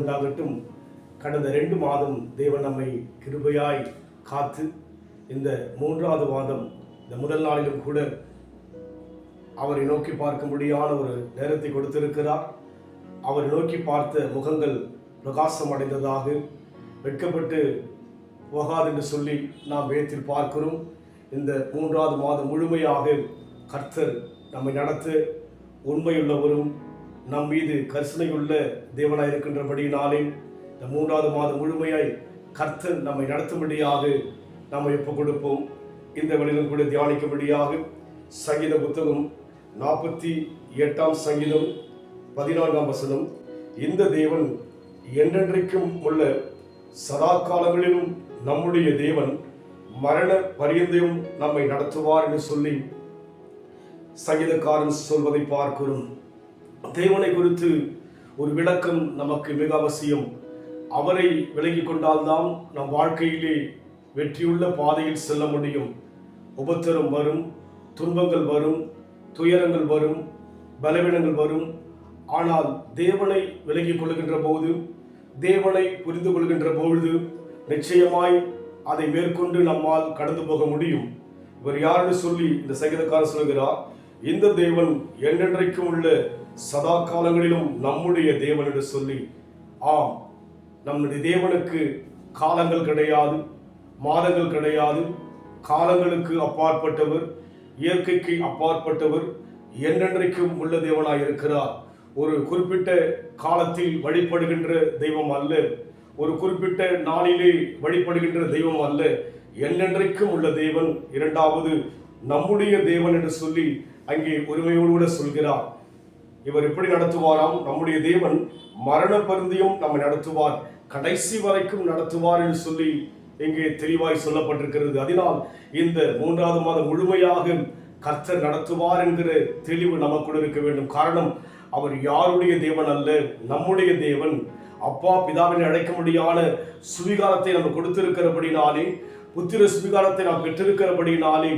உண்டாகட்டும். கடந்த ரெண்டு மாதம் தேவன் நம்மை கிருபையாய் காத்து இந்த மூன்றாவது மாதம் இந்த முதல் நாளிலும் கூட அவரை நோக்கி பார்க்க முடியாத ஒரு நேரத்தை கொடுத்திருக்கிறார். அவரை நோக்கி பார்த்த முகங்கள் பிரகாசம் அடைந்ததாக வெட்கப்பட்டு போகாது என்று சொல்லி நாம் வேத்தில் பார்க்கிறோம். இந்த மூன்றாவது மாதம் முழுமையாக கர்த்தர் நம்மை நடத்த உண்மையுள்ளவரும் நம் மீது கரிசனையுள்ள தேவனாய் இருக்கின்றபடியினாலே இந்த மூன்றாவது மாதம் முழுமையாய் கர்த்தர் நம்மை நடத்தும்படியாக நாம் ஒப்புக் கொடுப்போம். இந்த வழியிலும் கூட தியானிக்கும்படியாக சங்கீத புத்தகம் நாற்பத்தி எட்டாம் சங்கீதம் பதினான்காம் வசனம். இந்த தேவன் என்றென்றைக்கும் உள்ள சதா காலங்களிலும் நம்முடைய தேவன் மரண பரியந்தையும் நம்மை நடத்துவார் என்று சொல்லி சங்கீதக்காரன் சொல்வதை பார்க்கிறோம். தேவனை குறித்து ஒரு விளக்கம் நமக்கு மிக அவசியம். அவரை விளங்கி கொண்டால்தான் நம் வாழ்க்கையிலே வெற்றியுள்ள பாதையில் செல்ல முடியும். உபத்திரம் வரும் துன்பங்கள் வரும் துயரங்கள் வரும் பலவீனங்கள் வரும். ஆனால் தேவனை விலகிக் கொள்கின்ற போது தேவனை புரிந்து கொள்கின்ற பொழுது நிச்சயமாய் அதை மேற்கொண்டு நம்மால் கடந்து போக முடியும். இவர் யாருன்னு சொல்லி இந்த சங்கீதக்காரர் சொல்கிறார் இந்த தேவன் என்றென்றைக்கும் உள்ள சதா காலங்களிலும் நம்முடைய தேவன் என்று சொல்லி ஆம் நம்முடைய தேவனுக்கு காலங்கள் கிடையாது மாதங்கள் கிடையாது காலங்களுக்கு அப்பாற்பட்டவர் இயற்கைக்கு அப்பாற்பட்டவர் என்றென்றைக்கும் உள்ள தேவனாய் இருக்கிறார். ஒரு குறிப்பிட்ட காலத்தில் வழிபடுகின்ற தெய்வம் அல்ல ஒரு குறிப்பிட்ட நாளிலே வழிபடுகின்ற தெய்வம் அல்ல என்றென்றைக்கும் உள்ள தேவன் இரண்டாவது நம்முடைய தேவன் என்று சொல்லி அங்கே உரிமையோடு கூட சொல்கிறார். இவர் எப்படி நடத்துவாராம்? நம்முடைய தேவன் மரண பருந்தியும் நம்மை நடத்துவார். கடைசி வரைக்கும் நடத்துவார் என்று சொல்லி இங்கே தெளிவாய் சொல்லப்பட்டிருக்கிறது. அதனால் இந்த மூன்றாவது மாதம் முழுமையாக கர்த்தர் நடத்துவார் என்கிற தெளிவு நமக்குள்ள இருக்க வேண்டும். காரணம் அவர் யாருடைய தேவன் அல்ல? நம்முடைய தேவன். அப்பா பிதாவின் அழைக்க முடியாத சுவிகாரத்தை நம்ம கொடுத்திருக்கிறபடினாலே புத்திர சுவிகாரத்தை நாம் பெற்றிருக்கிறபடினாலே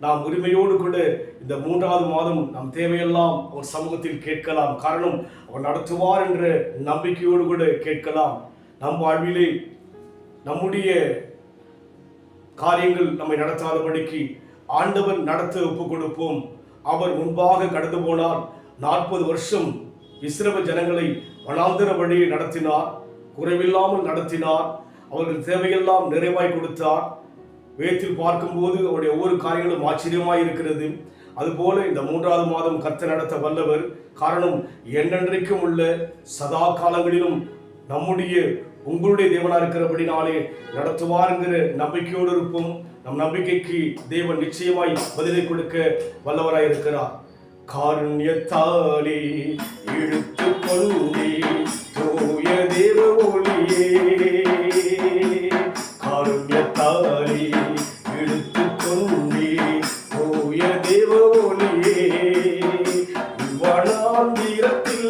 நாம் உரிமையோடு கூட இந்த மூன்றாவது மாதம் நம் தேவையெல்லாம் அவர் சமூகத்தில் கேட்கலாம். காரணம் அவர் நடத்துவார் என்ற நம்பிக்கையோடு கூட கேட்கலாம். நம் வாழ்விலே நம்முடைய காரியங்கள் நம்மை நடத்தாதபடிக்கு ஆண்டவர் நடத்த ஒப்பு கொடுப்போம். அவர் முன்பாக கடந்து போனார் நாற்பது வருஷம் இஸ்ரவ ஜனங்களை வனாந்திர வழியை நடத்தினார் குறைவில்லாமல் நடத்தினார். அவர்கள் தேவையெல்லாம் நிறைவாய் கொடுத்தார். வேத்தில் பார்க்கும்போது அவருடைய ஒவ்வொரு காரியங்களும் ஆச்சரியமாக இருக்கிறது. அதுபோல இந்த மூன்றாவது மாதம் கத்த நடத்த வல்லவர். காரணம் என்னென்றைக்கும் உள்ள சதா காலங்களிலும் நம்முடைய உங்களுடைய தேவனா இருக்கிறபடினாலே நடத்துவாருங்கிற நம்பிக்கையோடு இருப்போம். நம் நம்பிக்கைக்கு தேவன் நிச்சயமாய் பதிலை கொடுக்க வல்லவராய் இருக்கிறார். காருண்யத்தாலே இழுத்து கொண்டே தூய தேவ ஒளியே.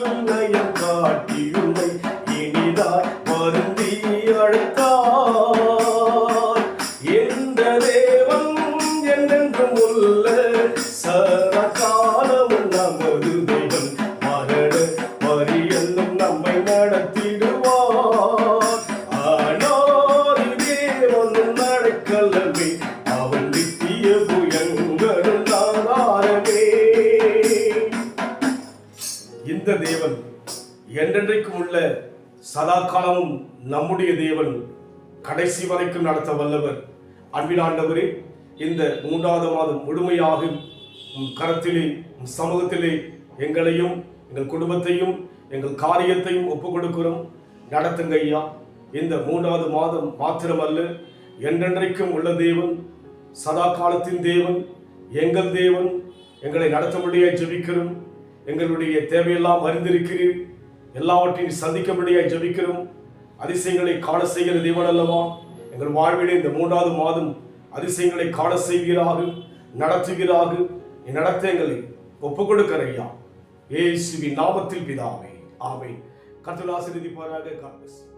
வனாந்திரத்தில் காட்டியுள்ளை. இனிதாய் வருந்தி அழைத்தார். எந்த தேவன் உள்ள இந்த தேவன் என்றென்றைக்கும் உள்ள சதா காலமும் நம்முடைய தேவன் கடைசி வரைக்கும் நடத்த வல்லவர். அன்பிலாண்டவரே இந்த மூன்றாவது மாதம் முழுமையாக உம் கரத்திலே சமூகத்திலே எங்களையும் எங்கள் குடும்பத்தையும் எங்கள் காரியத்தையும் ஒப்புக் கொடுக்கிறோம். நடத்துங்க ஐயா. இந்த மூன்றாவது மாதம் மாத்திரமல்ல என்றென்றைக்கும் உள்ள தேவன் சதா காலத்தின் தேவன் எங்கள் தேவன் எங்களை நடத்தபடியாக ஜெபிக்கிறோம். எங்களுடைய தேவையெல்லாம் அறிந்திருக்கிறீர். எல்லாவற்றையும் சந்திக்கும்படியாய் ஜபிக்கிறோம். அதிசயங்களை காண செய்கிற தேவன் அல்லவா? எங்கள் வாழ்விலே இந்த மூன்றாவது மாதம் அதிசயங்களை காண செய்கிறாக நடத்துகிறாக நடத்த எங்களை ஒப்புக் கொடுக்கிற ஐயா. ஏசுவின் நாமத்தில் பிதாவே. ஆமை கர்த்தர் ஆசீர்வதிப்பாராக. God bless.